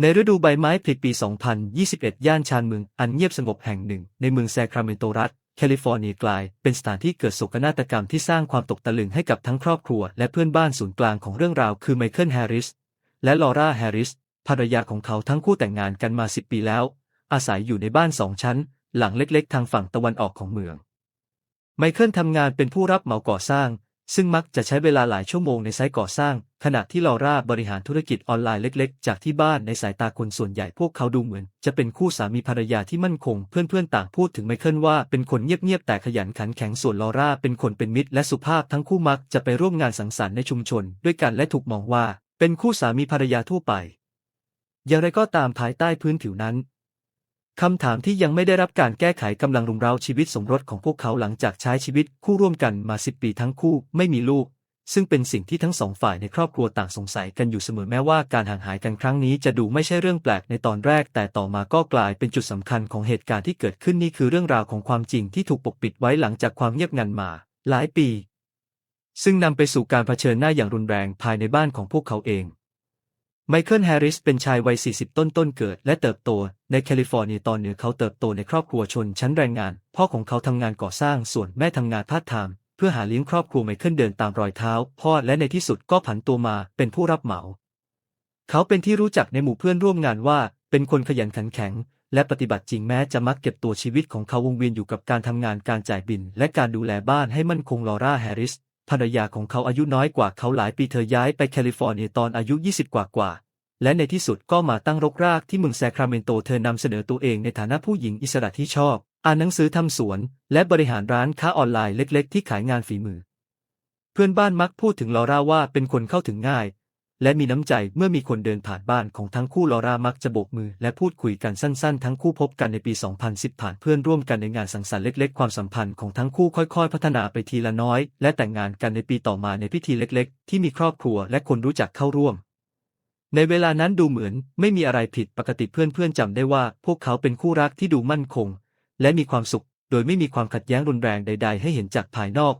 ในฤดูใบไม้ผลิปี 2021 ย่านชานเมืองอันเงียบสงบแห่งหนึ่ง ในเมืองแซคราเมนโตรัฐ แคลิฟอร์เนียกลาย เป็นสถานที่เกิดโศกนาฏกรรมที่สร้างความตกตะลึงให้กับทั้งครอบครัว และเพื่อนบ้านศูนย์กลางของเรื่องราวคือไมเคิลแฮร์ริส และลอร่าแฮร์ริส ภรรยาของเขาทั้งคู่แต่งงานกันมา 10 ปีแล้ว อาศัยอยู่ในบ้านสองชั้น หลังเล็กๆ ทางฝั่งตะวันออกของเมือง ไมเคิลทำงานเป็นผู้รับเหมาก่อสร้าง ซึ่งมักจะใช้เวลาหลายชั่วโมงในไซต์ก่อสร้าง ขณะที่ลอร่าบริหารธุรกิจออนไลน์เล็กๆ จากที่บ้านในสายตาคนส่วนใหญ่พวกเขาดูเหมือน จะเป็นคู่สามีภรรยาที่มั่นคง เพื่อนๆ ต่างพูดถึงไมเคิลว่าเป็นคนเงียบๆ แต่ขยันขันแข็งส่วนลอร่าเป็นคนเป็นมิตรและสุภาพทั้งคู่มักจะไปร่วมงานสังสรรค์ในชุมชน ด้วยกันและถูกมองว่า เป็นคู่สามีภรรยาทั่วไป อย่างไรก็ตามภายใต้พื้นผิวนั้น คำถามที่ยังไม่ได้รับการแก้ไขกำลังรุมเร้าชีวิตสมรสของพวกเขาหลังจากใช้ชีวิตคู่ร่วมกันมาสิบปีทั้งคู่ไม่มีลูก ซึ่งเป็นสิ่งที่ทั้งสองฝ่ายในครอบครัวต่างสงสัยกันอยู่เสมอแม้ว่าการห่างหายกันครั้งนี้จะดูไม่ใช่เรื่องแปลกในตอนแรก แต่ต่อมาก็กลายเป็นจุดสำคัญของเหตุการณ์ที่เกิดขึ้นนี่คือเรื่องราวของความจริงที่ถูกปกปิดไว้หลังจากความเงียบงันมา หลายปี ซึ่งนำไปสู่การเผชิญหน้าอย่างรุนแรงภายในบ้านของพวกเขาเอง ไมเคิลแฮร์ริสเป็นชายวัย 40 ต้นต้นๆเกิด และเติบโต ในแคลิฟอร์เนียตอนเหนือเขาเติบโตในครอบครัวชนชั้นแรงงาน พ่อของเขาทำงานก่อสร้างส่วนแม่ทำงานพาร์ทไทม์เพื่อหาเลี้ยงครอบครัวไมเคิลเดินตามรอยเท้า พ่อและในที่สุดก็ผันตัวมาเป็นผู้รับเหมา เขาเป็นที่รู้จักในหมู่เพื่อนร่วมงานว่า เป็นคนขยันขันแข็ง และปฏิบัติจริงแม้จะมักเก็บตัวชีวิตของเขาวงเวียนอยู่กับการทำงานการจ่ายบิน และการดูแลบ้านให้มั่นคงลอร่าแฮร์ริส ภรรยาของเขาอายุน้อยกว่าเขาหลายปีเธอย้ายไปแคลิฟอร์เนียตอนอายุ 20 กว่ากว่า และในที่สุดก็มาตั้งรกรากที่เมืองแซคราเมนโตเธอนำเสนอตัวเองในฐานะผู้หญิงอิสระที่ชอบ อ่านหนังสือทำสวน และบริหารร้านค้าออนไลน์เล็ก ๆ ที่ขายงานฝีมือ เพื่อนบ้านมักพูดถึงลอร่าว่าเป็นคนเข้าถึงง่าย และมีน้ำใจเมื่อมีคนเดินผ่านบ้านของทั้งคู่ลอร่ามักจะโบกมือและพูดคุยกันสั้นๆ ทั้งคู่พบกันในปี 2010 ผ่านเพื่อนร่วมกันในงานสังสรรค์เล็กๆ ความสัมพันธ์ของทั้งคู่ค่อยๆ พัฒนาไปทีละน้อย และแต่งงานกันในปีต่อมาในพิธีเล็กๆ ที่มีครอบครัวและคนรู้จักเข้าร่วม ในเวลานั้นดูเหมือนไม่มีอะไรผิดปกติเพื่อนๆจำได้ว่า พวกเขาเป็นคู่รักที่ดูมั่นคง และมีความสุข โดยไม่มีความขัดแย้งรุนแรงใด ๆ ให้เห็นจากภายนอก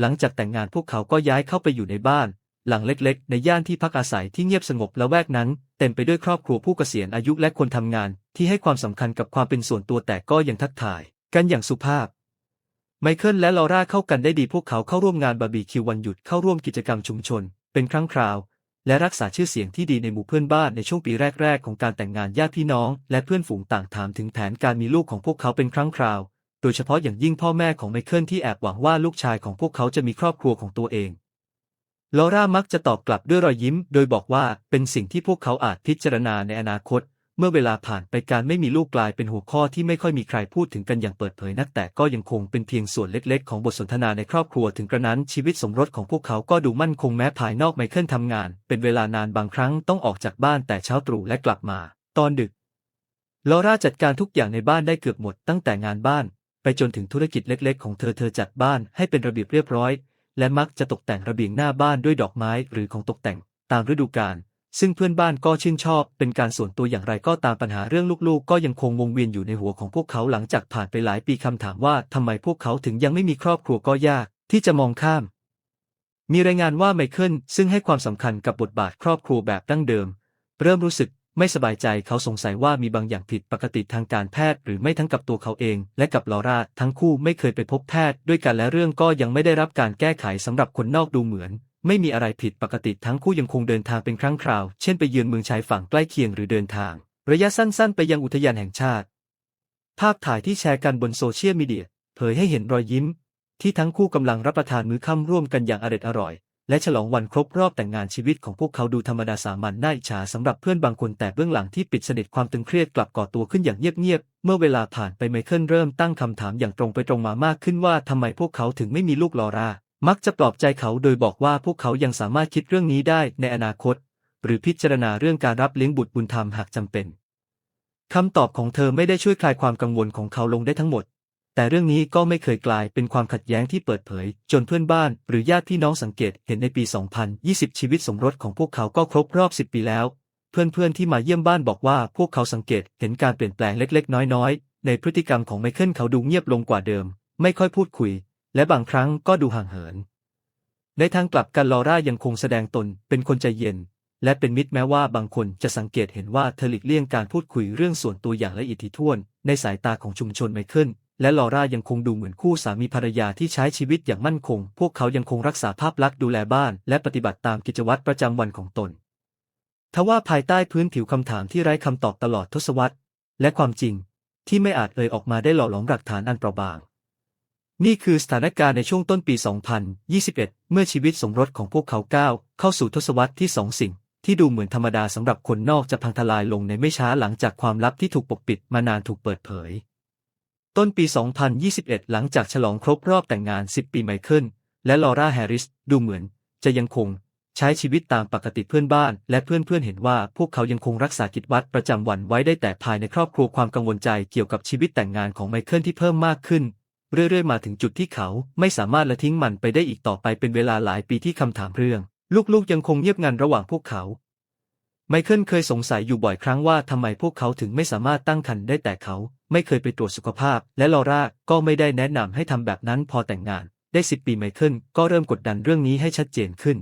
หลังจากแต่งงานพวกเขาก็ย้ายเข้าไปอยู่ในบ้าน หลังเล็กๆ ในย่านที่พักอาศัยที่เงียบสงบและแวกนั้น เต็มไปด้วยครอบครัวผู้เกษียณอายุและคนทำงาน ที่ให้ความสำคัญกับความเป็นส่วนตัวแต่ก็ยังทักทาย กันอย่างสุภาพ ไมเคิลและลอร่าเข้ากันได้ดีพวกเขาเข้าร่วมงานบาร์บีคิววันหยุดเข้าร่วมกิจกรรมชุมชน เป็นครั้งคราว และรักษาชื่อเสียงที่ดีในหมู่เพื่อนบ้านในช่วงปีแรกๆ ของการแต่งงานญาติพี่น้อง และเพื่อนฝูงต่างถามถึงแผนการมีลูกของพวกเขาเป็นครั้งคราว โดยเฉพาะอย่างยิ่งพ่อแม่ของไมเคิลที่แอบหวังว่าลูกชายของพวกเขาจะมีครอบครัวของตัวเอง ลอร่ามักจะตอบกลับด้วยรอยยิ้ม โดยบอกว่าเป็นสิ่งที่พวกเขาอาจพิจารณาในอนาคต เมื่อเวลาผ่านไปการไม่มีลูกกลายเป็นหัวข้อที่ไม่ค่อยมีใครพูดถึงกันอย่างเปิดเผยนักแต่ก็ยังคงเป็นเพียงส่วนเล็กๆ ของบทสนทนาในครอบครัวถึงกระนั้นชีวิตสมรสของพวกเขาก็ดูมั่นคงแม้ภายนอกไมเคิลทำงาน เป็นเวลานานบางครั้งต้องออกจากบ้านแต่เช้าตรู่และกลับมา ตอนดึกลอร่าจัดการทุกอย่างในบ้านได้เกือบหมดตั้งแต่งานบ้าน ไปจนถึงธุรกิจเล็ก ๆ ของเธอเธอจัดบ้านให้เป็นระเบียบเรียบร้อย และมักจะตกแต่งระเบียงหน้าบ้านด้วยดอกไม้หรือของตกแต่งตามฤดูกาลซึ่งเพื่อนบ้านก็ชื่นชอบ เป็นการส่วนตัวอย่างไรก็ตามปัญหาเรื่องลูกๆ ก็ยังคงวงเวียนอยู่ในหัวของพวกเขาหลังจากผ่านไปหลายปีคำถามว่าทำไมพวกเขาถึงยังไม่มีครอบครัวก็ยาก ที่จะมองข้าม มีรายงานว่าไมเคิลซึ่งให้ความสำคัญกับบทบาทครอบครัวแบบดั้งเดิม เริ่มรู้สึก ไม่สบายใจเขาสงสัยว่ามีบางอย่างผิดปกติทางการแพทย์หรือไม่ทั้งกับตัวเขาเอง และกับลอร่าทั้งคู่ไม่เคยไปพบแพทย์ด้วยกันและเรื่องก็ยังไม่ได้รับการแก้ไขสำหรับคนนอกดูเหมือน ไม่มีอะไรผิดปกติทั้งคู่ยังคงเดินทางเป็นครั้งคราว เช่นไปเยือนเมืองชายฝั่งใกล้เคียงหรือเดินทาง ระยะสั้นๆ ไปยังอุทยานแห่งชาติ ภาพถ่ายที่แชร์กันบนโซเชียลมีเดียเผยให้เห็นรอยยิ้ม ที่ทั้งคู่กำลังรับประทานมื้อค่ำร่วมกันอย่างอร็ดอร่อย และฉลองวันครบรอบแต่งงานชีวิตของพวกเขาดูธรรมดาสามัญน่าอิจฉาสำหรับเพื่อนบางคนแต่เบื้องหลังที่ปิดสนิทความตึงเครียดกลับก่อตัวขึ้นอย่างเงียบๆ เมื่อเวลาผ่านไปไมเคิลเริ่มตั้งคำถามอย่างตรงไปตรงมามากขึ้นว่าทำไมพวกเขาถึงไม่มีลูกลอร่ามักจะปลอบใจเขาโดยบอกว่าพวกเขายังสามารถคิดเรื่องนี้ได้ในอนาคต หรือพิจารณาเรื่องการรับเลี้ยงบุตรบุญธรรมหากจำเป็นคำตอบของเธอไม่ได้ช่วยคลายความกังวลของเขาลงได้ทั้งหมด แต่เรื่องนี้ก็ไม่เคยกลายเป็นความขัดแย้งที่เปิดเผย จนเพื่อนบ้าน หรือญาติพี่น้องสังเกตเห็นในปี 2020 ชีวิตสมรสของพวกเขาก็ครบรอบ 10 ปีแล้ว เพื่อนๆที่มาเยี่ยมบ้านบอกว่าพวกเขาสังเกตเห็นการเปลี่ยนแปลงเล็กๆ น้อยๆ ในพฤติกรรมของไมเคิลเขาดูเงียบลงกว่าเดิม ไม่ค่อยพูดคุย และบางครั้งก็ดูห่างเหิน ในทางกลับกันลอร่ายังคงแสดงตนเป็นคนใจเย็น และเป็นมิตรแม้ว่าบางคนจะสังเกตเห็นว่าเธอหลีกเลี่ยงการพูดคุยเรื่องส่วนตัวอย่างละเอียดถี่ถ้วน ในสายตาของชุมชนไมเคิล และลอร่ายังคงดูเหมือนคู่สามีภรรยาที่ใช้ชีวิตอย่างมั่นคง พวกเขายังคงรักษาภาพลักษณ์ดูแลบ้าน และปฏิบัติตามกิจวัตรประจำวันของตน ทว่าภายใต้พื้นผิวคำถามที่ไร้คำตอบตลอดทศวรรษ และความจริงที่ไม่อาจเอ่ยออกมาได้หล่อหลอมหลักฐานอันเปราะบาง นี่คือสถานการณ์ในช่วงต้นปี 2021 เมื่อชีวิตสมรสของพวกเขาก้าวเข้าสู่ทศวรรษที่สองสิ่ง ที่ดูเหมือนธรรมดาสำหรับคนนอกจะพังทลายลงในไม่ช้าหลังจากความลับที่ถูกปกปิดมานานถูกเปิดเผย ต้นปี 2021 หลังจากฉลองครบรอบแต่งงาน 10 ปีไมเคิลและลอร่าแฮร์ริสดูเหมือน จะยังคงใช้ชีวิตตามปกติเพื่อนบ้าน และเพื่อนๆเห็นว่าพวกเขายังคงรักษากิจวัตรประจำวันไว้ได้แต่ภายในครอบครัวความกังวลใจเกี่ยวกับชีวิตแต่งงานของไมเคิลที่เพิ่มมากขึ้น เรื่อยๆ มาถึงจุดที่เขาไม่สามารถละทิ้งมันไปได้อีกต่อไปเป็นเวลาหลายปีที่คำถามเรื่อง ลูกๆยังคงเงียบงันระหว่างพวกเขา ไมเคิลเคยสงสัยอยู่บ่อยครั้งว่าทำไมพวกเขาถึงไม่สามารถตั้งครรภ์ได้แต่เขาไม่เคยไปตรวจสุขภาพ และลอร่าก็ไม่ได้แนะนำให้ทำแบบนั้นพอแต่งงาน ได้สิบปีไมเคิลก็เริ่มกดดันเรื่องนี้ให้ชัดเจนขึ้น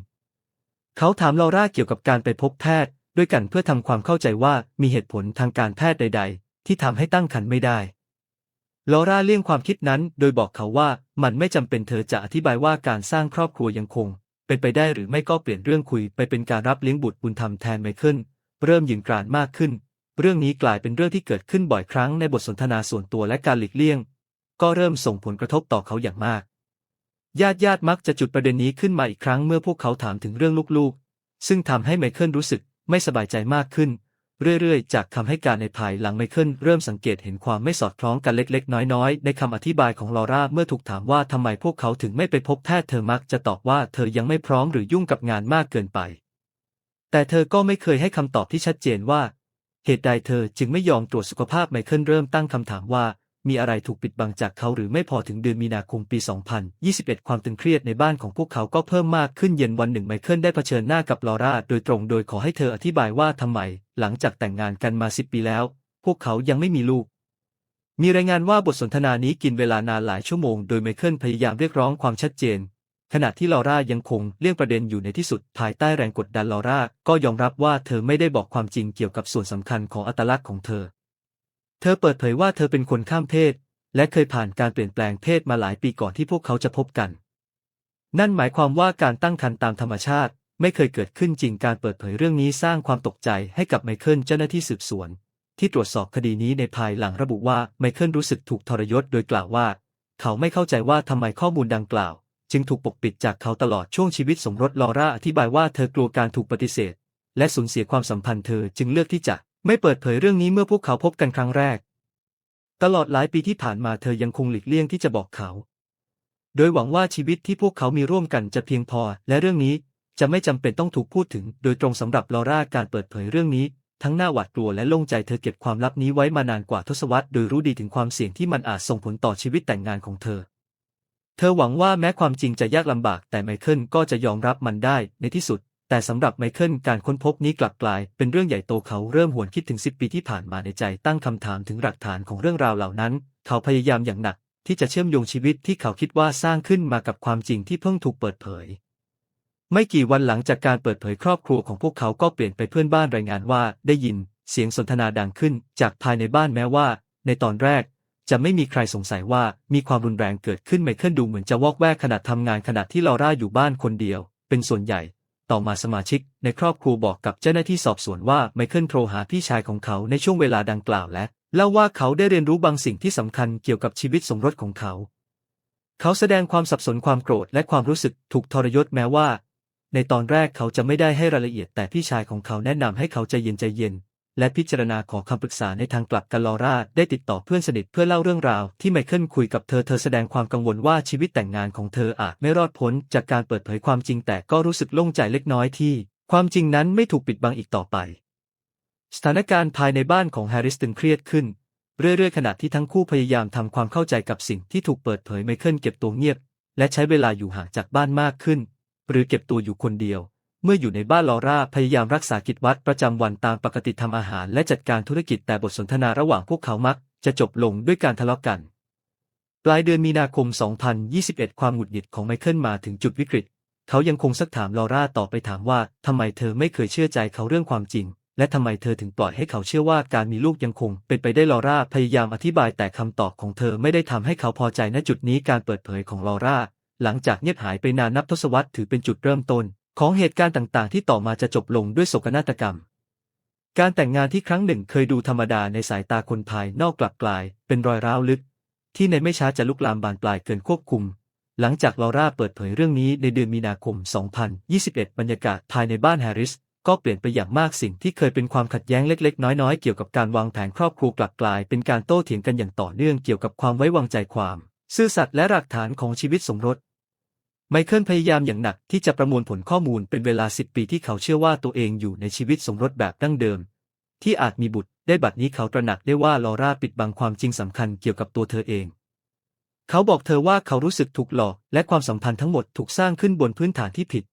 เขาถามลอร่าเกี่ยวกับการไปพบแพทย์ ด้วยกันเพื่อทำความเข้าใจว่ามีเหตุผลทางการแพทย์ใด ๆ ที่ทำให้ตั้งครรภ์ไม่ได้ลอร่าเลี่ยงความคิดนั้นโดยบอกเขาว่ามันไม่จำเป็นเธอจะอธิบายว่าการสร้างครอบครัวยังคง เป็นไปได้หรือไม่ก็เปลี่ยนเรื่องคุยไปเป็นการรับเลี้ยงบุตรบุญธรรมแทนไมเคิลเริ่มยืนกรานมากขึ้น เรื่องนี้กลายเป็นเรื่องที่เกิดขึ้นบ่อยครั้งในบทสนทนาส่วนตัวและการหลีกเลี่ยง ก็เริ่มส่งผลกระทบต่อเขาอย่างมาก ญาติญาติมักจะจุดประเด็นนี้ขึ้นมาอีกครั้งเมื่อพวกเขาถามถึงเรื่องลูกๆ ซึ่งทำให้ไมเคิลรู้สึกไม่สบายใจมากขึ้น เรื่อยๆ จากคำให้การในภายหลังไมเคิลเริ่มสังเกตเห็นความไม่สอดคล้องกันเล็กๆ น้อยๆ ในคำอธิบายของลอร่าเมื่อถูกถามว่าทำไมพวกเขาถึงไม่ไปพบแพทย์เธอมักจะตอบว่าเธอยังไม่พร้อมหรือยุ่งกับงานมากเกินไป แต่เธอก็ไม่เคยให้คำตอบที่ชัดเจนว่า เหตุใดเธอจึงไม่ยอมตรวจสุขภาพไมเคิลเริ่มตั้งคำถามว่า มีอะไรถูกปิดบังจากเขาหรือไม่พอถึงเดือนมีนาคมปี 2021 ความตึงเครียดในบ้านของพวกเขาก็เพิ่มมากขึ้นเย็นวันหนึ่งไมเคิลได้เผชิญหน้ากับลอร่าโดยตรงโดยขอให้เธออธิบายว่าทำไม หลังจากแต่งงานกันมา10ปีแล้ว พวกเขายังไม่มีลูก มีรายงานว่าบทสนทนานี้กินเวลานานหลายชั่วโมง โดยไมเคิลพยายามเรียกร้องความชัดเจน ขณะที่ลอร่ายังคงเลี่ยงประเด็นอยู่ในที่สุดภายใต้แรงกดดันลอร่าก็ยอมรับว่าเธอไม่ได้บอกความจริงเกี่ยวกับส่วนสำคัญของอัตลักษณ์ของเธอ เธอเปิดเผยว่าเธอเป็นคนข้ามเพศ และเคยผ่านการเปลี่ยนแปลงเพศมาหลายปีก่อนที่พวกเขาจะพบกัน นั่นหมายความว่าการตั้งครรภ์ตามธรรมชาติ ไม่เคยเกิดขึ้นจริงการเปิดเผยเรื่องนี้สร้างความตกใจให้กับไมเคิลเจ้าหน้าที่สืบสวน ที่ตรวจสอบคดีนี้ในภายหลังระบุว่าไมเคิลรู้สึกถูกทรยศโดยกล่าวว่า เขาไม่เข้าใจว่าทำไมข้อมูลดังกล่าว จึงถูกปกปิดจากเขาตลอดช่วงชีวิตสมรสลอร่าอธิบายว่าเธอกลัวการถูกปฏิเสธ และสูญเสียความสัมพันธ์เธอจึงเลือกที่จะ ไม่เปิดเผยเรื่องนี้เมื่อพวกเขาพบกันครั้งแรก ตลอดหลายปีที่ผ่านมาเธอยังคงหลีกเลี่ยงที่จะบอกเขา โดยหวังว่าชีวิตที่พวกเขามีร่วมกันจะเพียงพอ และเรื่องนี้จะไม่จำเป็นต้องถูกพูดถึง โดยตรงสำหรับลอร่าการเปิดเผยเรื่องนี้ ทั้งหน้าหวาดกลัวและโล่งใจเธอเก็บความลับนี้ไว้มานานกว่าทศวรรษโดยรู้ดีถึงความเสี่ยงที่มันอาจส่งผลต่อชีวิตแต่งงานของเธอ เธอหวังว่าแม้ความจริงจะยากลำบากแต่ไมเคิลก็จะยอมรับมันได้ในที่สุด แต่สำหรับไมเคิลการค้นพบนี้กลับกลายเป็นเรื่องใหญ่โตเขาเริ่มหวนคิดถึงสิบปีที่ผ่านมาในใจตั้งคำถามถึงหลักฐานของเรื่องราวเหล่านั้น เขาพยายามอย่างหนักที่จะเชื่อมโยงชีวิตที่เขาคิดว่าสร้างขึ้นมากับความจริงที่เพิ่งถูกเปิดเผย ไม่กี่วันหลังจากการเปิดเผยครอบครัวของพวกเขาก็เปลี่ยนไปเพื่อนบ้านรายงานว่าได้ยินเสียงสนทนาดังขึ้นจากภายในบ้านแม้ว่า ในตอนแรก จะไม่มีใครสงสัยว่ามีความรุนแรงเกิดขึ้นไมเคิลดูเหมือนจะวอกแวกขณะทำงานขณะที่ลอร่าอยู่บ้านคนเดียว เป็นส่วนใหญ่ ต่อมาสมาชิกในครอบครัวบอกกับเจ้าหน้าที่สอบสวนว่าไมเคิลโทรหาพี่ชายของเขาในช่วงเวลาดังกล่าวและเล่าว่าเขาได้เรียนรู้บางสิ่งที่สำคัญเกี่ยวกับชีวิตสมรสของเขา เขาแสดงความสับสนความโกรธและความรู้สึกถูกทรยศแม้ว่า ในตอนแรกเขาจะไม่ได้ให้รายละเอียดแต่พี่ชายของเขาแนะนำให้เขาใจเย็นใจเย็น และพิจารณาขอคำปรึกษาในทางกลับกันลอร่าได้ติดต่อเพื่อนสนิทเพื่อเล่าเรื่องราวที่ไมเคิลคุยกับเธอเธอแสดงความกังวลว่าชีวิตแต่งงานของเธออาจไม่รอดพ้นจากการเปิดเผยความจริงแต่ก็รู้สึกโล่งใจเล็กน้อยที่ ความจริงนั้นไม่ถูกปิดบังอีกต่อไป สถานการณ์ภายในบ้านของแฮร์ริสตึงเครียดขึ้นเรื่อยๆขณะที่ทั้งคู่พยายามทำความเข้าใจกับสิ่งที่ถูกเปิดเผยไมเคิลเก็บตัวเงียบ และใช้เวลาอยู่ห่างจากบ้านมากขึ้น หรือเก็บตัวอยู่คนเดียว เมื่ออยู่ในบ้านลอร่าพยายามรักษากิจวัตรประจำวันตามปกติทำอาหารและจัดการธุรกิจแต่บทสนทนาระหว่างพวกเขามัก จะจบลงด้วยการทะเลาะกัน ปลายเดือนมีนาคม 2021 ความหงุดหงิดของไมเคิลมาถึงจุดวิกฤต เขายังคงซักถามลอร่าต่อไปถามว่าทำไมเธอไม่เคยเชื่อใจเขาเรื่องความจริง และทำไมเธอถึงปล่อยให้เขาเชื่อว่าการมีลูกยังคง เป็นไปได้ลอร่าพยายามอธิบายแต่คำตอบของเธอไม่ได้ทำให้เขาพอใจณจุดนี้การเปิดเผยของลอร่าหลังจากเงียบหายไปนานนับทศวรรษถือเป็นจุดเริ่มต้น ของเหตุการณ์ต่างๆ ที่ต่อมาจะจบลงด้วยโศกนาฏกรรม การแต่งงานที่ครั้งหนึ่งเคยดูธรรมดาในสายตาคนภายนอกกลับกลาย เป็นรอยร้าวลึก ที่ในไม่ช้าจะลุกลามบานปลายเกินควบคุม หลังจากลอร่าเปิดเผยเรื่องนี้ในเดือนมีนาคม 2021 บรรยากาศภายในบ้านแฮร์ริสก็เปลี่ยนไปอย่างมากสิ่งที่เคยเป็นความขัดแย้งเล็ก ๆ น้อยๆ เกี่ยวกับการวางแผนครอบครัวกลับกลาย เป็นการโต้เถียงกันอย่างต่อเนื่องเกี่ยวกับความไว้วางใจความ ซื่อสัตย์และหลักฐานของชีวิตสมรส ไมเคิลพยายามอย่างหนักที่จะประมวลผลข้อมูลเป็นเวลา10ปีที่เขาเชื่อว่าตัวเองอยู่ในชีวิตสมรสแบบดั้งเดิม ที่อาจมีบุตรได้บัดนี้เขาตระหนักได้ว่าลอร่าปิดบังความจริงสำคัญเกี่ยวกับตัวเธอเอง เขาบอกเธอว่าเขารู้สึกถูกหลอก และความสัมพันธ์ทั้งหมดถูกสร้างขึ้นบนพื้นฐานที่ผิด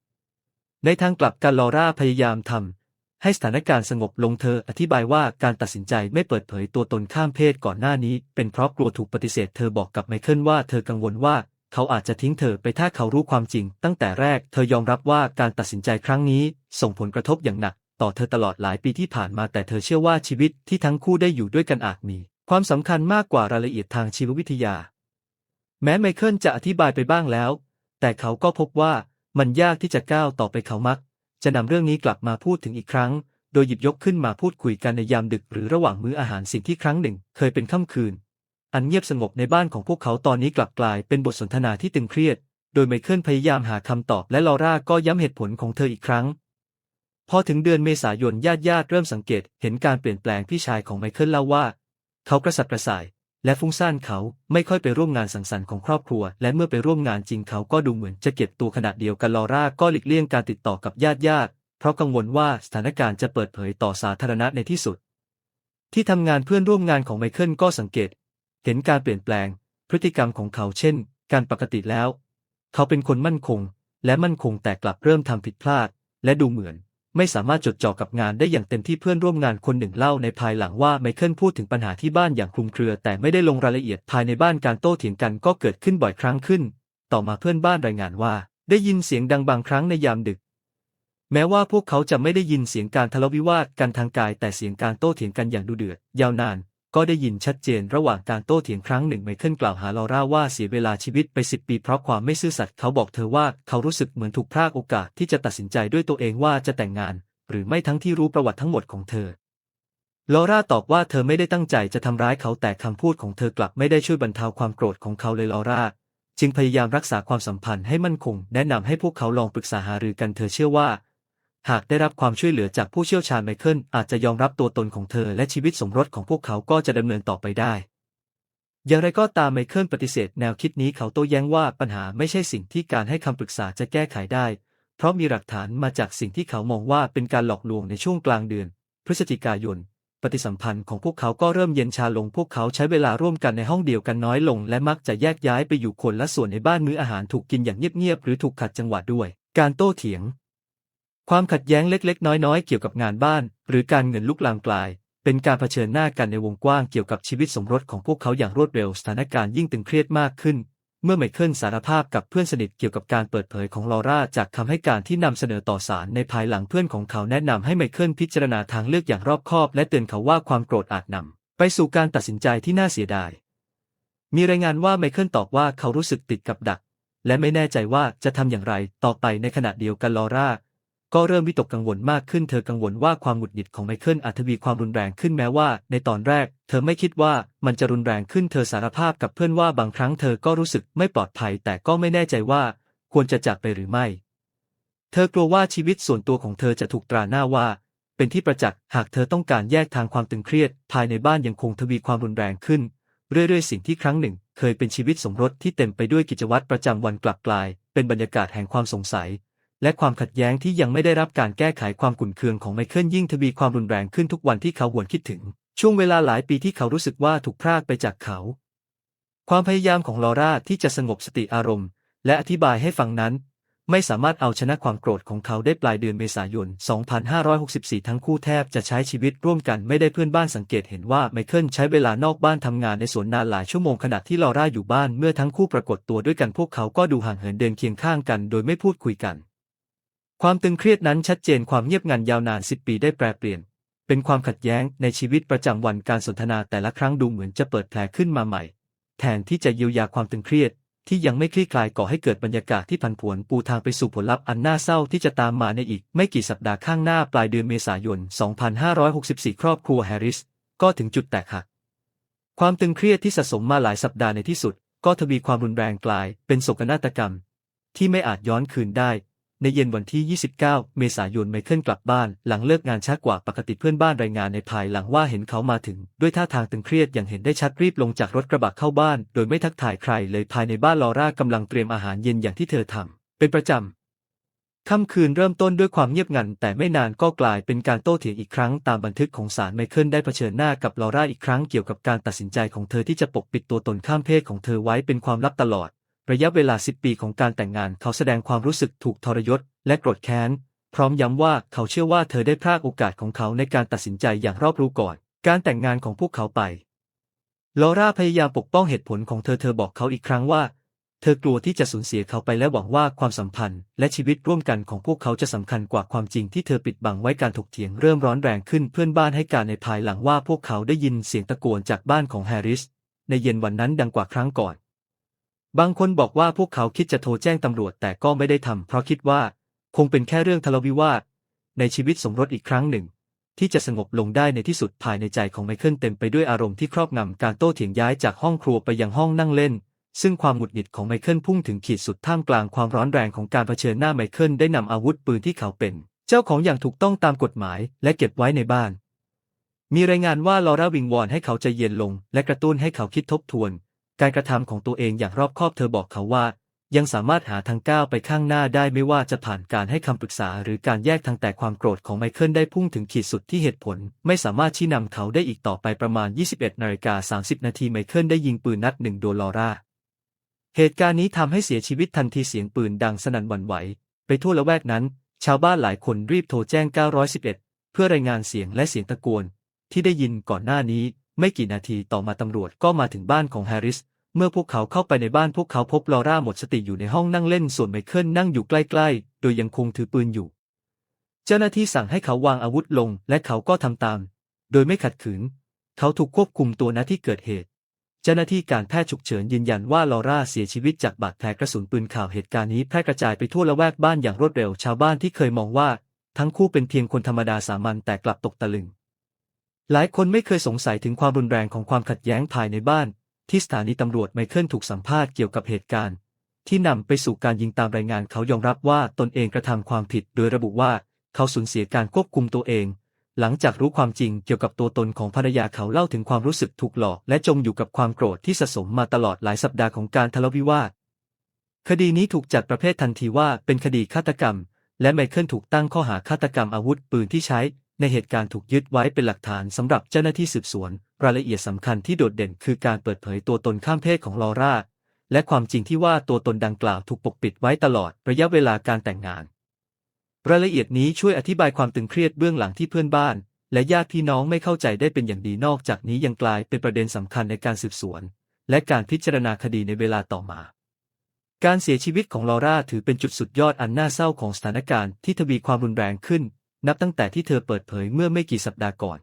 ในทางกลับกันลอร่าพยายามทำให้สถานการณ์สงบลงเธออธิบายว่าการตัดสินใจไม่เปิดเผยตัวตนข้ามเพศก่อนหน้านี้ เป็นเพราะกลัวถูกปฏิเสธ เธอบอกกับไมเคิลว่าเธอกังวลว่า เขาอาจจะทิ้งเธอไปถ้าเขารู้ความจริง ตั้งแต่แรกเธอยอมรับว่าการตัดสินใจครั้งนี้ส่งผลกระทบอย่างหนัก ต่อเธอตลอดหลายปีที่ผ่านมาแต่เธอเชื่อว่าชีวิตที่ทั้งคู่ได้อยู่ด้วยกันอาจมี ความสำคัญมากกว่ารายละเอียดทางชีววิทยา แม้ไมเคิลจะอธิบายไปบ้างแล้ว แต่เขาก็พบว่ามันยากที่จะก้าวต่อไปเขามัก จะนำเรื่องนี้กลับมาพูดถึงอีกครั้ง โดยหยิบยกขึ้นมาพูดคุยกันในยามดึกหรือระหว่างมื้ออาหารสิ่งที่ครั้งหนึ่ง เคยเป็นค่ำคืน อันเงียบสงบในบ้านของพวกเขาตอนนี้กลับกลายเป็นบทสนทนาที่ตึงเครียด โดยไมเคิลพยายามหาคำตอบและลอร่าก็ย้ำเหตุผลของเธออีกครั้ง พอถึงเดือนเมษายนญาติญาติเริ่มสังเกตเห็นการเปลี่ยนแปลงพี่ชายของไมเคิลเล่าว่า เขากระสับกระส่ายและฟุ้งซ่านเขาไม่ค่อยไปร่วมงานสังสรรค์ของครอบครัว และเมื่อไปร่วมงานจริงเขาก็ดูเหมือนจะเก็บตัวขณะเดียวกันลอร่าก็หลีกเลี่ยงการติดต่อกับญาติญาติเพราะกังวลว่าสถานการณ์จะเปิดเผยต่อสาธารณะในที่สุด ที่ทำงานเพื่อนร่วมงานของไมเคิลก็สังเกต เห็นการเปลี่ยนแปลง พฤติกรรมของเขาเช่น การปกติแล้ว เขาเป็นคนมั่นคง และมั่นคงแต่กลับเริ่มทำผิดพลาด และดูเหมือน ไม่สามารถจดจ่อกับงานได้อย่างเต็มที่เพื่อนร่วมงานคนหนึ่งเล่าในภายหลังว่าไมเคิลพูดถึงปัญหาที่บ้านอย่างคลุมเครือ แต่ไม่ได้ลงรายละเอียดภายในบ้านการโต้เถียงกันก็เกิดขึ้นบ่อยครั้งขึ้น ต่อมาเพื่อนบ้านรายงานว่า ได้ยินเสียงดังบางครั้งในยามดึกแม้ว่าพวกเขาจะไม่ได้ยินเสียงการทะเลาะวิวาทกันทางกาย แต่เสียงการโต้เถียงกันอย่างดุเดือด ยาวนาน ก็ได้ยินชัดเจนระหว่างการโต้เถียงครั้งหนึ่งไมเคิลกล่าวหาลอร่าว่าเสียเวลาชีวิตไปสิบปีเพราะความไม่ซื่อสัตย์เขาบอกเธอว่าเขารู้สึกเหมือนถูกพรากโอกาสที่จะตัดสินใจด้วยตัวเองว่าจะแต่งงาน หรือไม่ทั้งที่รู้ประวัติทั้งหมดของเธอลอร่าตอบว่าเธอไม่ได้ตั้งใจจะทำร้ายเขาแต่คำพูดของเธอกลับไม่ได้ช่วยบรรเทาความโกรธของเขาเลยลอร่าจึงพยายามรักษาความสัมพันธ์ให้มั่นคง แนะนำให้พวกเขาลองปรึกษาหารือกันเธอเชื่อว่า หากได้รับความช่วยเหลือจากผู้เชี่ยวชาญไมเคิลอาจจะยอมรับตัวตนของเธอและชีวิตสมรสของพวกเขาก็จะดำเนินต่อไปได้ อย่างไรก็ตามไมเคิลปฏิเสธแนวคิดนี้เขาโต้แย้งว่าปัญหาไม่ใช่สิ่งที่การให้คำปรึกษาจะแก้ไขได้ เพราะมีหลักฐานมาจากสิ่งที่เขามองว่าเป็นการหลอกลวงในช่วงกลางเดือน พฤศจิกายน ปฏิสัมพันธ์ของพวกเขาก็เริ่มเย็นชาลงพวกเขาใช้เวลาร่วมกันในห้องเดียวกันน้อยลง และมักจะแยกย้ายไปอยู่คนละส่วนในบ้านมื้ออาหารถูกกินอย่างเงียบๆหรือถูกขัดจังหวะด้วย การโต้เถียง ความขัดแย้งเล็ก ๆ น้อย ๆ เกี่ยวกับงานบ้าน หรือการเงินลุกลามกลาย เป็นการเผชิญหน้ากันในวงกว้างเกี่ยวกับชีวิตสมรสของพวกเขาอย่างรวดเร็วสถานการณ์ยิ่งตึงเครียดมากขึ้น เมื่อไมเคิลสารภาพกับเพื่อนสนิทเกี่ยวกับการเปิดเผยของลอร่าจากคำให้การที่นำเสนอต่อศาลในภายหลังเพื่อนของเขาแนะนำให้ไมเคิลพิจารณาทางเลือกอย่างรอบคอบ และเตือนเขาว่าความโกรธอาจนำไปสู่การตัดสินใจที่น่าเสียดาย มีรายงานว่าไมเคิลตอบว่าเขารู้สึกติดกับดัก และไม่แน่ใจว่าจะทำอย่างไรต่อไปในขณะเดียวกันลอร่า ก็เริ่มวิตกกังวลมากขึ้นเธอกังวลว่าความหงุดหงิดของไมเคิลอาจทวีความรุนแรงขึ้นแม้ว่า ในตอนแรก เธอไม่คิดว่ามันจะรุนแรงขึ้นเธอสารภาพกับเพื่อนว่าบางครั้งเธอก็รู้สึกไม่ปลอดภัย แต่ก็ไม่แน่ใจว่าควรจะจากไปหรือไม่ เธอกลัวว่าชีวิตส่วนตัวของเธอจะถูกตราหน้าว่า เป็นที่ประจักษ์หากเธอต้องการแยกทางความตึงเครียด ภายในบ้านยังคงทวีความรุนแรงขึ้น เรื่อยๆ สิ่งที่ครั้งหนึ่ง เคยเป็นชีวิตสมรสที่เต็มไปด้วยกิจวัตรประจำวันกลับกลาย เป็นบรรยากาศแห่งความสงสัย และความขัดแย้งที่ยังไม่ได้รับการแก้ไขความขุ่นเคืองของไมเคิลยิ่งทวีความรุนแรงขึ้นทุกวันที่เขาหวนคิดถึง ช่วงเวลาหลายปีที่เขารู้สึกว่าถูกพรากไปจากเขา ความพยายามของลอร่าที่จะสงบสติอารมณ์ และอธิบายให้ฟังนั้น ไม่สามารถเอาชนะความโกรธของเขาได้ปลายเดือนเมษายน 2564 ทั้งคู่แทบจะใช้ชีวิตร่วมกันไม่ได้เพื่อนบ้านสังเกตเห็นว่าไมเคิลใช้เวลานอกบ้านทำงานในสวนนานหลายชั่วโมงขณะที่ลอร่าอยู่บ้านเมื่อทั้งคู่ปรากฏตัวด้วยกันพวกเขาก็ดูห่างเหินเดินเคียงข้างกัน โดยไม่พูดคุยกัน ความตึงเครียดนั้นชัดเจนความเงียบงันยาวนาน10ปีได้แปรเปลี่ยน เป็นความขัดแย้งในชีวิตประจำวันการสนทนาแต่ละครั้งดูเหมือนจะเปิดแผลขึ้นมาใหม่ แทนที่จะเยียวยาความตึงเครียด ที่ยังไม่คลี่คลายก่อให้เกิดบรรยากาศที่ผันผวนปูทางไปสู่ผลลัพธ์อันน่าเศร้าที่จะตามมาในอีก ไม่กี่สัปดาห์ข้างหน้าปลายเดือนเมษายน 2564 ครอบครัวแฮร์ริสก็ถึงจุดแตกหักความตึงเครียดที่สะสมมาหลายสัปดาห์ในที่สุด ก็ทวีความรุนแรงกลายเป็นโศกนาฏกรรม ที่ไม่อาจย้อนคืนได้ ในเย็นวันที่ 29 เมษายนไมเคิลกลับบ้าน หลังเลิกงานช้ากว่าปกติเพื่อนบ้านรายงานในภายหลังว่าเห็นเขามาถึง ด้วยท่าทางตึงเครียดอย่างเห็นได้ชัดรีบลงจากรถกระบะเข้าบ้าน โดยไม่ทักทายใครเลยภายในบ้านลอร่ากำลังเตรียมอาหารเย็นอย่างที่เธอทำเป็นประจำค่ำคืนเริ่มต้นด้วยความเงียบงัน แต่ไม่นานก็กลายเป็นการโต้เถียงอีกครั้งตามบันทึกของศาลไมเคิลได้เผชิญหน้ากับลอร่าอีกครั้งเกี่ยวกับการตัดสินใจของเธอที่จะปกปิดตัวตนข้ามเพศของเธอไว้เป็นความลับตลอด ระยะเวลา 10 ปีของการแต่งงานเขาแสดงความรู้สึกถูกทรยศและโกรธแค้น พร้อมย้ำว่าเขาเชื่อว่าเธอได้พลาดโอกาสของเขาในการตัดสินใจอย่างรอบรู้ก่อน การแต่งงานของพวกเขาไปลอร่าพยายามปกป้องเหตุผลของเธอเธอบอกเขาอีกครั้งว่า เธอกลัวที่จะสูญเสียเขาไปและหวังว่าความสัมพันธ์ และชีวิตร่วมกันของพวกเขาจะสำคัญกว่าความจริงที่เธอปิดบังไว้การถกเถียงเริ่มร้อนแรงขึ้นเพื่อนบ้านให้การในภายหลังว่าพวกเขาได้ยินเสียงตะโกนจากบ้านของแฮร์ริสในเย็นวันนั้นดังกว่าครั้งก่อน บางคนบอกว่าพวกเขาคิดจะโทรแจ้งตำรวจแต่ก็ไม่ได้ทำเพราะคิดว่า คงเป็นแค่เรื่องทะเลาะวิวาทในชีวิตสมรสอีกครั้งหนึ่ง ที่จะสงบลงได้ในที่สุดภายในใจของไมเคิลเต็มไปด้วยอารมณ์ที่ครอบงำการโต้เถียงย้ายจากห้องครัวไปยังห้องนั่งเล่น ซึ่งความหงุดหงิดของไมเคิลพุ่งถึงขีดสุดท่ามกลางความร้อนแรงของการเผชิญหน้าไมเคิลได้นำอาวุธปืนที่เขาเป็น เจ้าของอย่างถูกต้องตามกฎหมาย และเก็บไว้ในบ้าน มีรายงานว่าลอร่าวิงวอนให้เขาใจเย็นลง และกระตุ้นให้เขาคิดทบทวน การกระทำของตัวเองอย่างรอบคอบเธอบอกเขาว่า ยังสามารถหาทางก้าวไปข้างหน้าได้ไม่ว่าจะผ่านการให้คำปรึกษาหรือการแยกทางแต่ความโกรธของไมเคิลได้พุ่งถึงขีดสุดที่เหตุผล ไม่สามารถชี้นำเขาได้อีกต่อไปประมาณ 21นาฬิกา30 นาทีไมเคิลได้ยิงปืนนัดหนึ่งโดลอร่าเหตุการณ์นี้ทำให้เสียชีวิตทันทีเสียงปืนดังสนั่นหวั่นไหว ไปทั่วละแวกนั้น ชาวบ้านหลายคนรีบโทรแจ้ง 911 เพื่อรายงานเสียงและเสียงตะโกนที่ได้ยินก่อนหน้านี้ ไม่กี่นาทีต่อมาตำรวจก็มาถึงบ้านของแฮร์ริส เมื่อพวกเขาเข้าไปในบ้านพวกเขาพบลอร่าหมดสติอยู่ในห้องนั่งเล่นส่วนไมเคิลนั่งอยู่ใกล้ๆ โดยยังคงถือปืนอยู่ เจ้าหน้าที่สั่งให้เขาวางอาวุธลงและเขาก็ทำตาม โดยไม่ขัดขืน เขาถูกควบคุมตัวณที่เกิดเหตุ เจ้าหน้าที่การแพทย์ฉุกเฉินยืนยันว่าลอร่าเสียชีวิตจากบาดแผลกระสุนปืนข่าวเหตุการณ์นี้แพร่กระจายไปทั่วละแวกบ้านอย่างรวดเร็วชาวบ้านที่เคยมองว่า ทั้งคู่เป็นเพียงคนธรรมดาสามัญแต่กลับตกตะลึง หลายคนไม่เคยสงสัยถึงความรุนแรงของความขัดแย้งภายในบ้าน ที่สถานีตำรวจไมเคิลถูกสัมภาษณ์เกี่ยวกับเหตุการณ์ ที่นำไปสู่การยิงตามรายงานเขายอมรับว่าตนเองกระทำความผิด โดยระบุว่าเขาสูญเสียการควบคุมตัวเอง หลังจากรู้ความจริงเกี่ยวกับตัวตนของภรรยาเขาเล่าถึงความรู้สึกถูกหลอก และจมอยู่กับความโกรธที่สะสมมาตลอดหลายสัปดาห์ของการทะเลาะวิวาทคดีนี้ถูกจัดประเภททันทีว่าเป็นคดีฆาตกรรม และไมเคิลถูกตั้งข้อหาฆาตกรรมอาวุธปืนที่ใช้ ในเหตุการณ์ถูกยึดไว้เป็นหลักฐานสำหรับเจ้าหน้าที่สืบสวน รายละเอียดสำคัญที่โดดเด่นคือการเปิดเผยตัวตนข้ามเพศของลอร่า และความจริงที่ว่าตัวตนดังกล่าวถูกปกปิดไว้ตลอดระยะเวลาการแต่งงาน รายละเอียดนี้ช่วยอธิบายความตึงเครียดเบื้องหลังที่เพื่อนบ้าน และญาติพี่น้องไม่เข้าใจได้เป็นอย่างดีนอกจากนี้ยังกลายเป็นประเด็นสำคัญในการสืบสวน และการพิจารณาคดีในเวลาต่อมาการเสียชีวิตของลอร่าถือเป็นจุดสุดยอดอันน่าเศร้าของสถานการณ์ที่ทวีความรุนแรงขึ้น นับตั้งแต่ที่เธอเปิดเผยเมื่อไม่กี่สัปดาห์ก่อน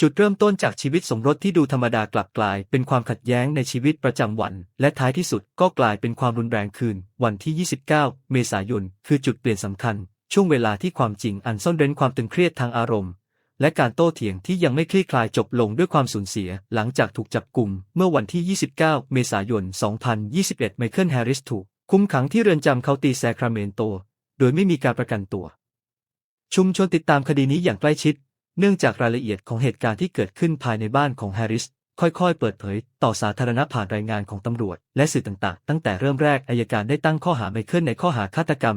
จุดเริ่มต้นจากชีวิตสมรสที่ดูธรรมดากลับกลาย เป็นความขัดแย้งในชีวิตประจำวัน และท้ายที่สุดก็กลายเป็นความรุนแรงคืน วันที่ 29 เมษายน คือจุดเปลี่ยนสำคัญ ช่วงเวลาที่ความจริงอันซ่อนเร้นความตึงเครียดทางอารมณ์ และการโต้เถียงที่ยังไม่คลี่คลายจบลงด้วยความสูญเสีย หลังจากถูกจับกลุ่มเมื่อวันที่ 29 เมษายน 2021 ไมเคิลแฮร์ริสถูกคุมขังที่เรือนจำเคานตีแซคราเมนโต โดยไม่มีการประกันตัว ชุมชนติดตามคดีนี้อย่างใกล้ชิด เนื่องจากรายละเอียดของเหตุการณ์ที่เกิดขึ้นภายในบ้านของแฮร์ริส ค่อยๆ เปิดเผย ต่อสาธารณะผ่านรายงานของตำรวจ และสื่อต่างๆ ตั้งแต่เริ่มแรกอายการได้ตั้งข้อหาไมเคิลในข้อหาฆาตกรรม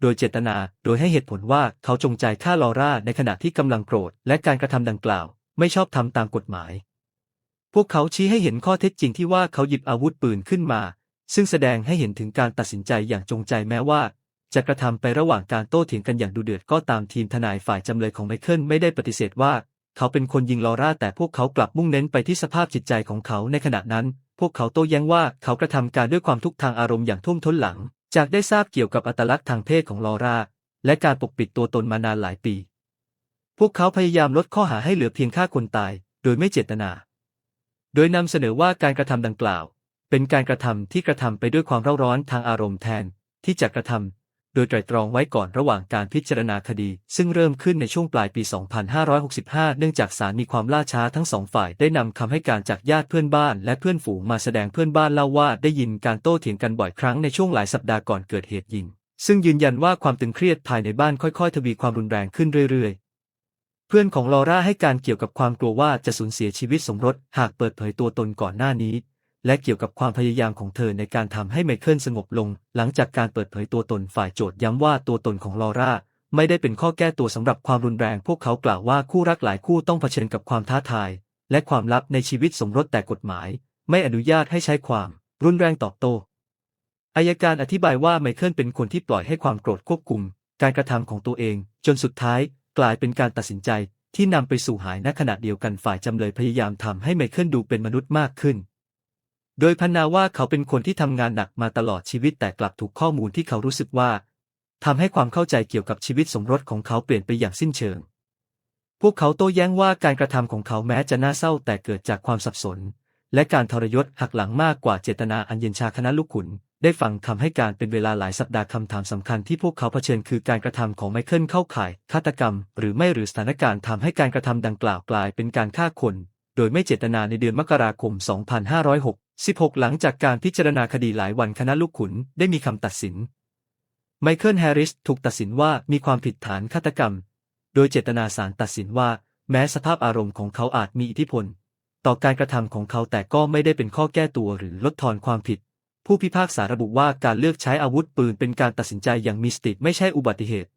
โดยเจตนา โดยให้เหตุผลว่าเขาจงใจฆ่าลอร่าในขณะที่กำลังโกรธ และการกระทำดังกล่าว ไม่ชอบทำตามกฎหมาย พวกเขาชี้ให้เห็นข้อเท็จจริงที่ว่าเขาหยิบอาวุธปืนขึ้นมา ซึ่งแสดงให้เห็นถึงการตัดสินใจอย่างจงใจแม้ว่า จะกระทำไประหว่างการโต้เถียงกันอย่างดุเดือดก็ตามทีมทนายฝ่ายจำเลยของไมเคิลไม่ได้ปฏิเสธว่า เขาเป็นคนยิงลอร่าแต่พวกเขากลับมุ่งเน้นไปที่สภาพจิตใจของเขาในขณะนั้น พวกเขาโต้แย้งว่าเขากระทำการด้วยความทุกข์ทางอารมณ์อย่างท่วมท้นหลัง จากได้ทราบเกี่ยวกับอัตลักษณ์ทางเพศของลอร่าและการปกปิดตัวตนมานานหลายปี พวกเขาพยายามลดข้อหาให้เหลือเพียงฆ่าคนตาย โดยไม่เจตนา โดยนำเสนอว่าการกระทำดังกล่าว เป็นการกระทำที่กระทำไปด้วยความเร่าร้อนทางอารมณ์แทน ที่จะกระทำ โดยไตรตรองไว้ก่อนระหว่างการพิจารณาคดี ซึ่งเริ่มขึ้นในช่วงปลายปี 2565 เนื่องจากศาลมีความล่าช้าทั้งสองฝ่ายได้นำคำให้การจากญาติเพื่อนบ้านและเพื่อนฝูงมาแสดงเพื่อนบ้านเล่าว่าได้ยินการโต้เถียงกันบ่อยครั้งในช่วงหลายสัปดาห์ก่อนเกิดเหตุยิง ซึ่งยืนยันว่าความตึงเครียดภายในบ้านค่อยๆ ทวีความรุนแรงขึ้นเรื่อยๆเพื่อนของลอร่าให้การเกี่ยวกับความกลัวว่าจะสูญเสียชีวิตสมรสหากเปิดเผยตัวตนก่อนหน้านี้ และเกี่ยวกับความพยายามของเธอในการทำให้ไมเคิลสงบลง หลังจากการเปิดเผยตัวตนฝ่ายโจทย์ย้ำว่าตัวตนของลอร่าไม่ได้เป็นข้อแก้ตัวสำหรับความรุนแรง พวกเขากล่าวว่าคู่รักหลายคู่ต้องเผชิญกับความท้าทาย และความลับในชีวิตสมรสแต่กฎหมาย ไม่อนุญาตให้ใช้ความรุนแรงตอบโต้อายการอธิบายว่าไมเคิลเป็นคนที่ปล่อยให้ความโกรธควบคุม การกระทำของตัวเอง จนสุดท้าย กลายเป็นการตัดสินใจที่นำไปสู่หายณขณะเดียวกันฝ่ายจำเลยพยายามทำให้ไมเคิลดูเป็นมนุษย์มากขึ้น โดยพันนาว่าเขาเป็นคนที่ทำงานหนักมาตลอดชีวิตแต่กลับถูกข้อมูลที่เขารู้สึกว่าทำให้ความเข้าใจเกี่ยวกับชีวิตสมรสของเขาเปลี่ยนไปอย่างสิ้นเชิง พวกเขาโต้แย้งว่าการกระทำของเขาแม้จะน่าเศร้าแต่เกิดจากความสับสน และการทรยศหักหลังมากกว่าเจตนาอันเย็นชาคณะลูกขุน ได้ฟังคำให้การเป็นเวลาหลายสัปดาห์คำถามสำคัญที่พวกเขาเผชิญคือการกระทำของไมเคิลเข้าข่ายฆาตกรรม หรือไม่หรือสถานการณ์ทำให้การกระทำดังกล่าวกลายเป็นการฆ่าคน โดยไม่เจตนาในเดือนมกราคม 2566หลังจากการพิจารณาคดีหลายวันคณะลูกขุนได้มีคำตัดสิน ไมเคิลแฮร์ริสถูกตัดสินว่ามีความผิดฐานฆาตกรรม โดยเจตนาศาลตัดสินว่า แม้สภาพอารมณ์ของเขาอาจมีอิทธิพล ต่อการกระทำของเขาแต่ก็ไม่ได้เป็นข้อแก้ตัวหรือลดทอนความผิด ผู้พิพากษาระบุว่าการเลือกใช้อาวุธปืนเป็นการตัดสินใจอย่างมีสติไม่ใช่อุบัติเหตุ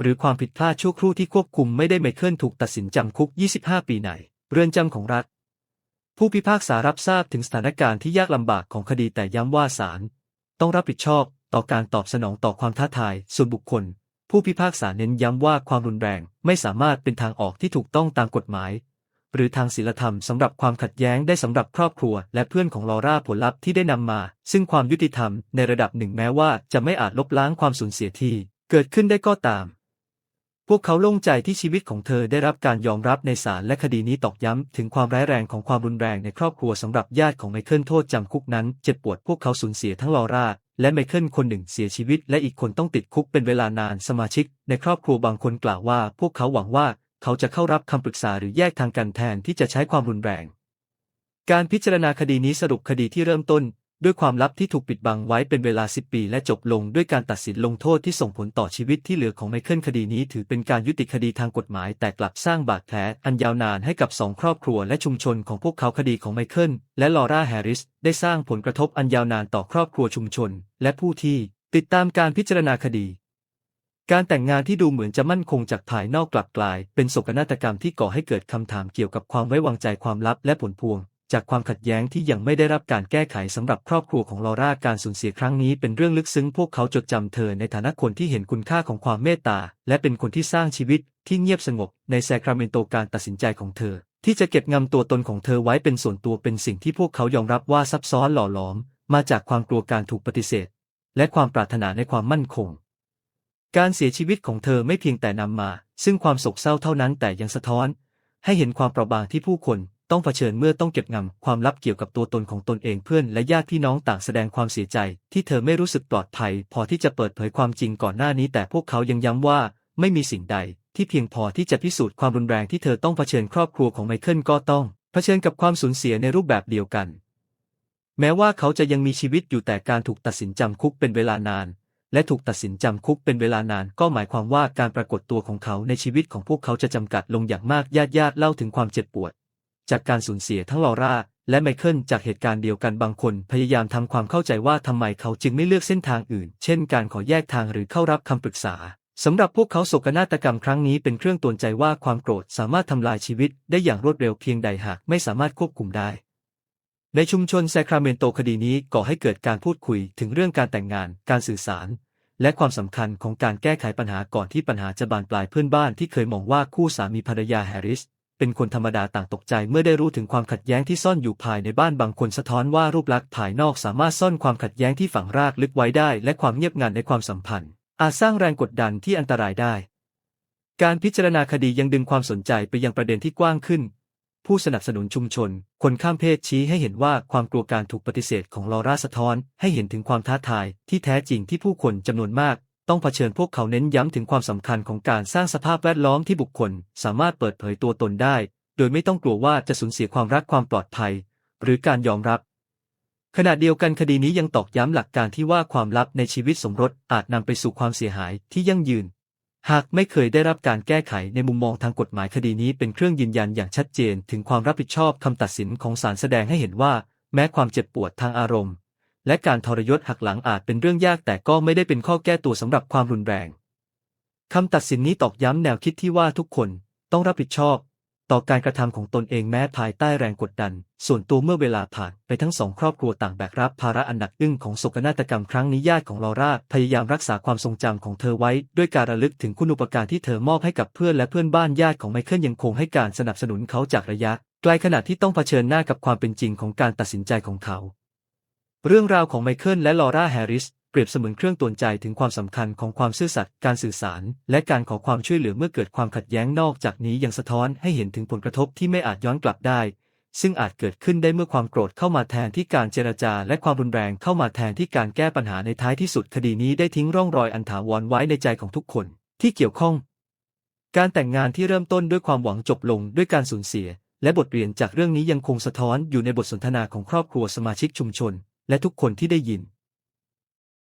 หรือความผิดพลาดชั่วครู่ที่ควบคุมไม่ได้ไมเคิลถูกตัดสินจำคุก 25 ปีในเรือนจำของรัฐ ผู้พิพากษารับทราบถึงสถานการณ์ที่ยากลำบากของคดีแต่ย้ำว่าศาลต้องรับผิดชอบต่อการตอบสนองต่อความท้าทายส่วนบุคคล ผู้พิพากษาเน้นย้ำว่าความรุนแรงไม่สามารถเป็นทางออกที่ถูกต้องตามกฎหมาย หรือทางศีลธรรมสำหรับความขัดแย้งได้สำหรับครอบครัว และเพื่อนของลอร่าผลลัพธ์ที่ได้นำมา ซึ่งความยุติธรรมในระดับหนึ่งแม้ว่าจะไม่อาจลบล้างความสูญเสียที่เกิดขึ้นได้ก็ตาม วกเขาโล่งใจที่ชีวิตของเธอได้รับการยอมรับในศาลและคดีนี้ตอกย้ำ ถึงความร้ายแรงของความรุนแรงในครอบครัวสำหรับญาติของไมเคิลโทษจำคุกนั้น เจ็บปวดพวกเขาสูญเสียทั้งลอร่าและไมเคิลคนหนึ่งเสียชีวิต และอีกคนต้องติดคุกเป็นเวลานานสมาชิก ในครอบครัวบางคนกล่าวว่า พวกเขาหวังว่าเขาจะเข้ารับคำปรึกษาหรือแยกทางกันแทนที่จะใช้ความรุนแรง การพิจารณาคดีนี้สรุปคดีที่เริ่มต้น ด้วยความลับที่ถูกปิดบังไว้เป็นเวลา 10 ปี และจบลงด้วยการตัดสินลงโทษที่ส่งผลต่อชีวิตที่เหลือของไมเคิลคดีนี้ถือเป็นการยุติคดีทางกฎหมาย แต่กลับสร้างบาดแผลอันยาวนานให้กับสองครอบครัวและชุมชนของพวกเขาคดีของไมเคิลและลอร่าแฮร์ริส ได้สร้างผลกระทบอันยาวนานต่อครอบครัวชุมชน และผู้ที่ติดตามการพิจารณาคดี การแต่งงานที่ดูเหมือนจะมั่นคงจากภายนอกกลับกลาย เป็นโศกนาฏกรรมที่ก่อให้เกิดคำถามเกี่ยวกับความไว้วางใจความลับและผลพวง จากความขัดแย้งที่ยังไม่ได้รับการแก้ไขสำหรับครอบครัวของลอร่าการสูญเสียครั้งนี้เป็นเรื่องลึกซึ้งพวกเขาจดจำเธอในฐานะคนที่เห็นคุณค่าของความเมตตา และเป็นคนที่สร้างชีวิตที่เงียบสงบในแซคราเมนโตการตัดสินใจของเธอ ที่จะเก็บงำตัวตนของเธอไว้เป็นส่วนตัวเป็นสิ่งที่พวกเขายอมรับว่าซับซ้อนหล่อหลอม มาจากความกลัวการถูกปฏิเสธ และความปรารถนาในความมั่นคง การเสียชีวิตของเธอไม่เพียงแต่นำมา ซึ่งความโศกเศร้าเท่านั้นแต่ยังสะท้อน ให้เห็นความเปราะบางที่ผู้คน ต้องเผชิญเมื่อต้องเก็บงำความลับเกี่ยวกับตัวตนของตนเองเพื่อนและญาติพี่น้องต่างแสดงความเสียใจ ที่เธอไม่รู้สึกปลอดภัย พอที่จะเปิดเผยความจริงก่อนหน้านี้ แต่พวกเขายังย้ำว่า ไม่มีสิ่งใด ที่เพียงพอที่จะพิสูจน์ความรุนแรงที่เธอต้องเผชิญครอบครัวของไมเคิลก็ต้องเผชิญกับความสูญเสียในรูปแบบเดียวกัน แม้ว่าเขาจะยังมีชีวิตอยู่แต่การถูกตัดสินจำคุกเป็นเวลานาน และถูกตัดสินจำคุกเป็นเวลานาน ก็หมายความว่าการปรากฏตัวของเขาในชีวิตของพวกเขาจะจำกัดลงอย่างมากญาติญาติเล่าถึงความเจ็บปวด จากการสูญเสียทั้งลอร่าและไมเคิลจากเหตุการณ์เดียวกันบางคนพยายามทำความเข้าใจว่าทำไมเขาจึงไม่เลือกเส้นทางอื่น เช่นการขอแยกทางหรือเข้ารับคำปรึกษาสำหรับพวกเขาโศกนาฏกรรมครั้งนี้เป็นเครื่องตือนใจว่าความโกรธสามารถทำลายชีวิตได้อย่างรวดเร็วเพียงใดหากไม่สามารถควบคุมได้ ในชุมชนแซคราเมนโตคดีนี้ก่อให้เกิดการพูดคุยถึงเรื่องการแต่งงาน การสื่อสาร และความสำคัญของการแก้ไขปัญหาก่อนที่ปัญหาจะบานปลายเพื่อนบ้านที่เคยมองว่าคู่สามีภรรยาแฮร์ริส เป็นคนธรรมดาต่างตกใจเมื่อได้รู้ถึงความขัดแย้งที่ซ่อนอยู่ภายในบ้านบางคนสะท้อนว่ารูปลักษณ์ภายนอกสามารถซ่อนความขัดแย้งที่ฝังรากลึกไว้ได้ และความเงียบงันในความสัมพันธ์ อาจสร้างแรงกดดันที่อันตรายได้ การพิจารณาคดียังดึงความสนใจไปยังประเด็นที่กว้างขึ้น ผู้สนับสนุนชุมชน คนข้ามเพศชี้ให้เห็นว่าความกลัวการถูกปฏิเสธของลอร่าสะท้อน ให้เห็นถึงความท้าทายที่แท้จริงที่ผู้คนจำนวนมาก ต้องเผชิญพวกเขาเน้นย้ำถึงความสำคัญของการสร้างสภาพแวดล้อมที่บุคคล สามารถเปิดเผยตัวตนได้ โดยไม่ต้องกลัวว่าจะสูญเสียความรักความปลอดภัย หรือการยอมรับ ขณะเดียวกันคดีนี้ยังตอกย้ำหลักการที่ว่าความลับในชีวิตสมรสอาจนำไปสู่ความเสียหายที่ยั่งยืน หากไม่เคยได้รับการแก้ไขในมุมมองทางกฎหมายคดีนี้เป็นเครื่องยืนยันอย่างชัดเจน ถึงความรับผิดชอบคำตัดสินของศาลแสดงให้เห็นว่า แม้ความเจ็บปวดทางอารมณ์ และการทรยศหักหลังอาจเป็นเรื่องยากแต่ก็ไม่ได้เป็นข้อแก้ตัวสำหรับความรุนแรงคำตัดสินนี้ตอกย้ำแนวคิดที่ว่าทุกคนต้องรับผิดชอบ ต่อการกระทำของตนเองแม้ภายใต้แรงกดดัน ส่วนตัวเมื่อเวลาผ่านไปทั้งสองครอบครัวต่างแบกรับภาระอันหนักอึ้งของโศกนาฏกรรมครั้งนี้ญาติของลอร่าพยายามรักษาความทรงจำของเธอไว้ ด้วยการระลึกถึงคุณอุปการที่เธอมอบให้กับเพื่อนและเพื่อนบ้านญาติของไมเคิลยังคงให้การสนับสนุนเขาจากระยะไกลขณะที่ต้องเผชิญหน้ากับความเป็นจริงของการตัดสินใจของเขา เรื่องราวของไมเคิลและลอร่าแฮร์ริสเปรียบเสมือนเครื่องตวจใจถึงความสำคัญของความซื่อสัตย์การสื่อสาร และการขอความช่วยเหลือเมื่อเกิดความขัดแย้งนอกจากนี้ยังสะท้อนให้เห็นถึงผลกระทบที่ไม่อาจย้อนกลับได้ ซึ่งอาจเกิดขึ้นได้เมื่อความโกรธเข้ามาแทนที่การเจรจา และความรุนแรงเข้ามาแทนที่การแก้ปัญหาในท้ายที่สุดคดีนี้ได้ทิ้งร่องรอยอันถาวรไว้ในใจของทุกคน ที่เกี่ยวข้อง การแต่งงานที่เริ่มต้นด้วยความหวังจบลงด้วยการสูญเสีย และบทเรียนจากเรื่องนี้ยังคงสะท้อนอยู่ในบทสนทนาของครอบครัวสมาชิกชุมชน และทุกคนที่ได้ยิน